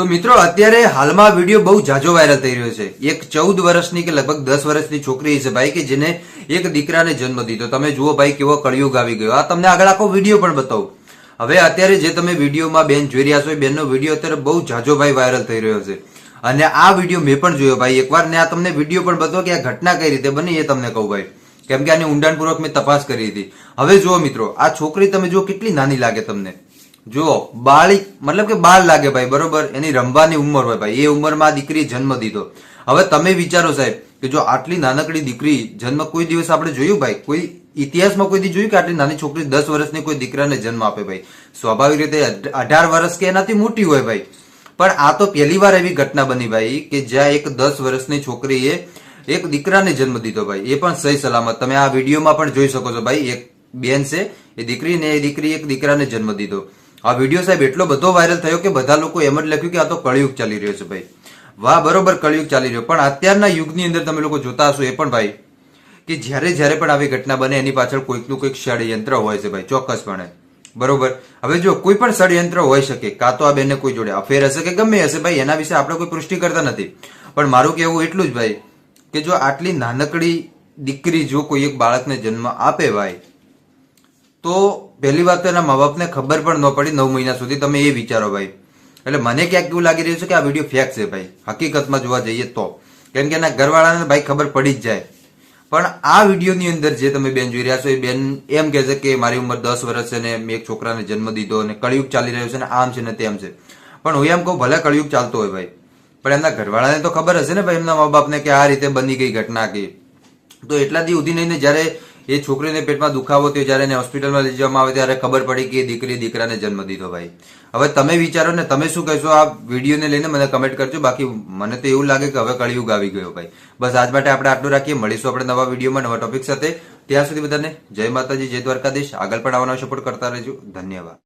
તો મિત્રો, અત્યારે હાલમાં વીડિયો બહુ જાજો વાયરલ થઈ રહ્યો છે. એક ચૌદ વર્ષની કે લગભગ દસ વર્ષની છોકરી છે ભાઈ કે જેને એક દીકરાને જન્મ દીધો. તમે જુઓ ભાઈ કેવો કળિયુગ આવી ગયો. આ તમને આગળ આખો વીડિયો પણ બતાવું. હવે અત્યારે જે તમે વિડીયોમાં બેન જોઈ રહ્યા છો એ બેનનો વીડિયો અત્યારે બહુ જાજો ભાઈ વાયરલ થઈ રહ્યો છે. અને આ વીડિયો મેં પણ જોયો ભાઈ. એકવાર ને આ તમને વીડિયો પણ બતાવો કે આ ઘટના કઈ રીતે બની એ તમને કહું ભાઈ. કેમ કે આની ઊંડાણપૂર્વક મેં તપાસ કરી હતી. હવે જુઓ મિત્રો, આ છોકરી તમે જુઓ કેટલી નાની લાગે તમને. જુઓ બાળી મતલબ કે બાળ લાગે ભાઈ, બરોબર? એની રમવાની ઉંમર હોય ભાઈ. એ ઉંમરમાં આ દીકરી જન્મ દીધો. હવે તમે વિચારો સાહેબ, કે જો આટલી નાનકડી દીકરી જન્મ કોઈ દિવસ આપણે જોયું ભાઈ? કોઈ ઇતિહાસમાં કોઈ દી જોયું કે આટલી નાની છોકરી દસ વર્ષની કોઈ દીકરાને જન્મ આપે ભાઈ? સ્વાભાવિક રીતે અઢાર વર્ષ કે એનાથી મોટી હોય ભાઈ. પણ આ તો પહેલી વાર એવી ઘટના બની ભાઈ, કે જ્યાં એક દસ વર્ષની છોકરીએ એક દીકરાને જન્મ દીધો ભાઈ. એ પણ સહી સલામત. તમે આ વિડીયોમાં પણ જોઈ શકો છો ભાઈ, એક બેન છે, એ દીકરીને એ દીકરી એક દીકરાને જન્મ દીધો. આ વીડિયો સાહેબ એટલો બધો વાયરલ થયો કે બધા લોકો એમ જ લખ્યું કે આ તો કળિયુગ ચાલી રહ્યો છે ભાઈ. વાહ, બરોબર કળિયુગ ચાલી રહ્યો. પણ અત્યારના યુગની અંદર તમે લોકો જોતા હશો એ પણ ભાઈ કે જ્યારે જ્યારે પણ આવી ઘટના બને, એની પાછળ કોઈકનું કોઈક ષડયંત્ર હોય છે ભાઈ, ચોક્કસપણે. બરોબર? હવે જો કોઈ પણ ષડયંત્ર હોઈ શકે, કાં તો આ બેનને કોઈ જોડે અફેર હશે કે ગમે હશે ભાઈ, એના વિશે આપણે કોઈ પુષ્ટિ કરતા નથી. પણ મારું કહેવું એટલું જ ભાઈ કે જો આટલી નાનકડી દીકરી જો કોઈ એક બાળકને જન્મ આપે ભાઈ, તો પહેલી વાત તો એના મા બાપને ખબર પણ ન પડી નવ મહિના સુધી. તમે એ વિચારો ભાઈ. એટલે મને ક્યાંક એવું લાગી રહ્યું છે કે આ વીડિયો ફેક છે ભાઈ. હકીકતમાં જોવા જઈએ તો. કેમ કે એના ઘરવાળાને ભાઈ ખબર પડી જ જાય. પણ આ વિડીયોની અંદર જે તમે બેન જોઈ રહ્યા છો, એ બેન એમ કહે છે કે મારી ઉંમર દસ વર્ષ છે ને મેં એક છોકરાને જન્મ દીધો અને કળિયુગ ચાલી રહ્યો છે ને આમ છે ને તેમ છે. પણ હું એમ કહું, ભલે કળિયુગ ચાલતો હોય ભાઈ, પણ એમના ઘરવાળાને તો ખબર હશે ને ભાઈ એમના મા બાપને કે આ રીતે બની ગઈ ઘટના કે. તો એટલા દી સુધી નહીં જ્યારે એ છોકરીને પેટમાં દુખાવો થયો જ્યારે એને હોસ્પિટલમાં લઈ જવામાં આવે ત્યારે ખબર પડી કે દીકરી દીકરાને જન્મ દીધો ભાઈ. હવે તમે વિચારો ને, તમે શું કહેશો? આ વિડીયોને લઈને મને કમેન્ટ કરજો. બાકી મને તો એવું લાગે કે હવે કળિયુગ આવી ગયો ભાઈ. બસ આજ માટે આપણે આટલું રાખીએ. મળીશું આપણે નવા વિડીયોમાં નવા ટોપિક સાથે. ત્યાં સુધી બધાને જય માતાજી, જય દ્વારકાધીશ. આગળ પણ આવવાનો સપોર્ટ કરતા રહેજો. ધન્યવાદ.